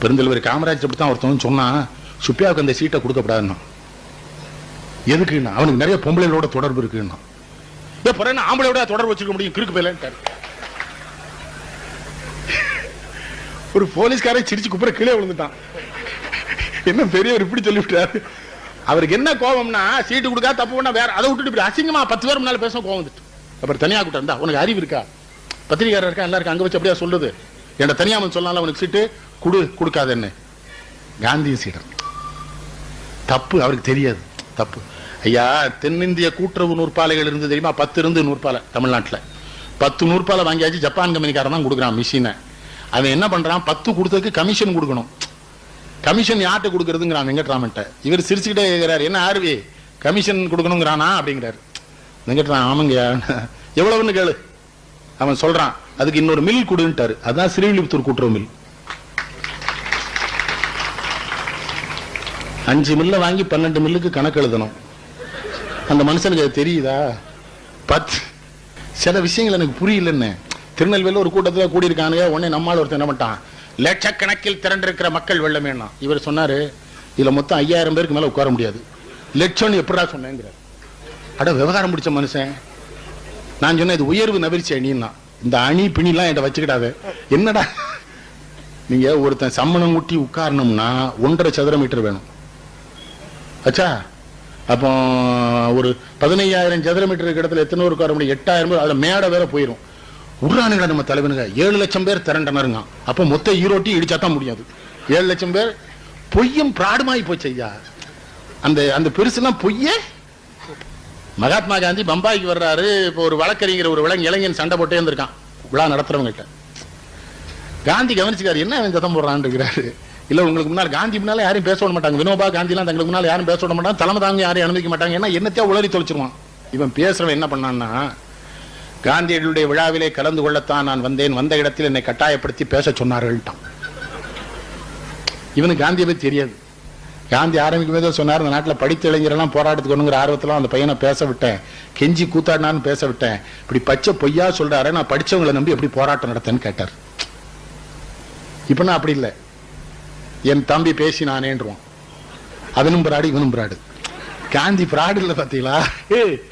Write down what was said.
பெருந்தலைவர் காமராஜ் அப்படித்தான் ஒருத்தவன் சொன்னான் சுப்பியாவுக்கு அந்த சீட்டை கொடுக்கப்படாதுன்னா எதுக்குன்னா அவனுக்கு நிறைய பொம்பளைகளோட தொடர்பு இருக்குன்னா. ஏ பிறகு ஆம்பளையோட தொடர்பு வச்சுக்க முடியும் கிறுக்கு போயிலன்ட்டாரு ஒரு போலீஸ்காரே சிரிச்சு குப்புற கீழே விழுந்துட்டான். என்ன பெரியவர் இப்படி சொல்லிவிட்டாரு அவருக்கு என்ன கோபம்னா சீட்டு கொடுக்கா தப்பு பண்ணா வேற அதை விட்டுட்டு இப்படி அசிங்கமா பத்து பேர் முன்னால பேச கோவம் வந்துட்டு. அப்புறம் தனியா கூட்டம் இருந்தா உனக்கு அறிவு இருக்கா? பத்திரிகையாளர் இருக்கா எல்லாருக்கும் அங்க வச்சு அப்படியே சொல்லுது என்ன தனியாமல் சொல்லலாம் அவனுக்கு சீட்டு குடு கொடுக்காத என்ன காந்தி சீடர் தப்பு அவருக்கு தெரியாது. தப்பு. ஐயா தென்னிந்திய கூட்டுறவு நூற்பாலைகள் இருந்து தெரியுமா? பத்து இருந்து நூற்பாலை தமிழ்நாட்டில். பத்து நூற்பாலை வாங்கியாச்சு ஜப்பான் கம்பெனிக்காரன் தான் கொடுக்குறான் மிஷினை. அவன் என்ன பண்ணுறான் பத்து கொடுத்ததுக்கு கமிஷன் கொடுக்கணும். கமிஷன் யார்கிட்ட கொடுக்குறதுங்கிறான் வெங்கட்ராமன்ட்ட. இவர் சிரிச்சுக்கிட்டே கேட்குறாரு என்ன ஆர்வி? கமிஷன் கொடுக்கணுங்கிறானா? அப்படிங்கிறாரு. வெங்கட்ராம் ஆமாங்க எவ்வளவுன்னு கேளு. அவன் சொல்கிறான் அதுக்கு இன்னொரு மில் கொடுன்ட்டாரு. அதான் ஸ்ரீவில்லிபுத்தூர் கூட்டுறவு மில். அஞ்சு மில்ல வாங்கி பன்னெண்டு மில்லுக்கு கணக்கு எழுதணும். அந்த மனுஷனுக்கு அது தெரியுதா? பத்து சில விஷயங்கள் எனக்கு புரியலன்னு. திருநெல்வேலியில் ஒரு கூட்டத்தில் கூடியிருக்கானுங்க. உடனே நம்மால் ஒருத்தன் என்ன பண்ணிட்டான்? லட்சக்கணக்கில் திரண்டிருக்கிற மக்கள் வெள்ளமேனா இவர் சொன்னாரு இதுல மொத்தம் ஐயாயிரம் பேருக்கு மேலே உட்கார முடியாது. லட்சம்னு எப்படா சொன்னேங்கிறார். அட விவகாரம் பிடிச்ச மனுஷன். நான் சொன்னேன் இது உயர்வு நவிர்ச்சி அணின்னா. இந்த அணி பிணிலாம் என்கிட்ட வச்சுக்கிடாத என்னடா? நீங்க ஒருத்தன் சம்மணம் ஊட்டி உட்காரணும்னா ஒன்றரை சதுர மீட்டர் வேணும். ஆச்சா அப்போ ஒரு பதினையாயிரம் சதுர மீட்டர் இருக்க இடத்துல எத்தனை உட்கார முடியும்? எட்டாயிரம் பேர் அதுல மேடை வேற போயிடும் உருளானுங்க நம்ம தலைவனுங்க? ஏழு லட்சம் பேர் திரண்டனருங்க. அப்ப மொத்த ஈரோட்டி இடிச்சா தான் முடியாது. ஏழு லட்சம் பேர் பொய்யும் பிராடுமாயி போச்சு ஐயா. அந்த அந்த பெருசுலாம் பொய்யே மகாத்மா காந்தி பம்பாய்க்கு வர்றாரு. இப்போ ஒரு வழக்கறிஞர் ஒரு விலங்கு இளைஞன் சண்டை போட்டே இருந்திருக்கான் விழா நடத்துறவங்ககிட்ட. காந்தி கவனிச்சுக்காரு என்ன அவன் சத்தம் போடுறான்னு இருக்கிறாரு? இல்ல உங்களுக்கு முன்னால் காந்தி முன்னால யாரும் பேச விட மாட்டாங்க. வினோபா காந்திலாம் தங்களுக்கு முன்னால் யாரும் பேச விட மாட்டாங்க. தலைமை தாங்க யாரும் அனுமதிக்க மாட்டாங்க. ஏன்னா என்னத்தையா உளறி தொலைச்சிருவான். இவன் பேசுறவன் என்ன பண்ணான்னா காந்தியடிகளுடைய விழாவிலே கலந்து கொள்ளத்தான் நான் வந்தேன். வந்த இடத்தில் என்னை கட்டாயப்படுத்தி பேச சொன்னார்கள்ட்டான். இவனுக்கு காந்தியை தெரியாது. காந்தி ஆரம்பிக்கும் போதே சொன்னார் இந்த நாட்டில் படித்த இளைஞரெல்லாம் போராட்டத்துக்கு ஒண்ணுங்கிற ஆர்வத்தில் அந்த பையனை பேச விட்டேன். கெஞ்சி கூத்தாடினான்னு பேச விட்டேன். இப்படி பச்சை பொய்யா சொல்கிறாரு நான் படித்தவங்களை நம்பி எப்படி போராட்டம் நடத்தேன்னு கேட்டார். இப்ப நான் அப்படி இல்லை. என் தம்பி பேசி பேசினானேன்றுவான். அதனும் பிராடு இவனும் பிராடு காந்தி பிராடு இல்லை பார்த்தீங்களா ஏய்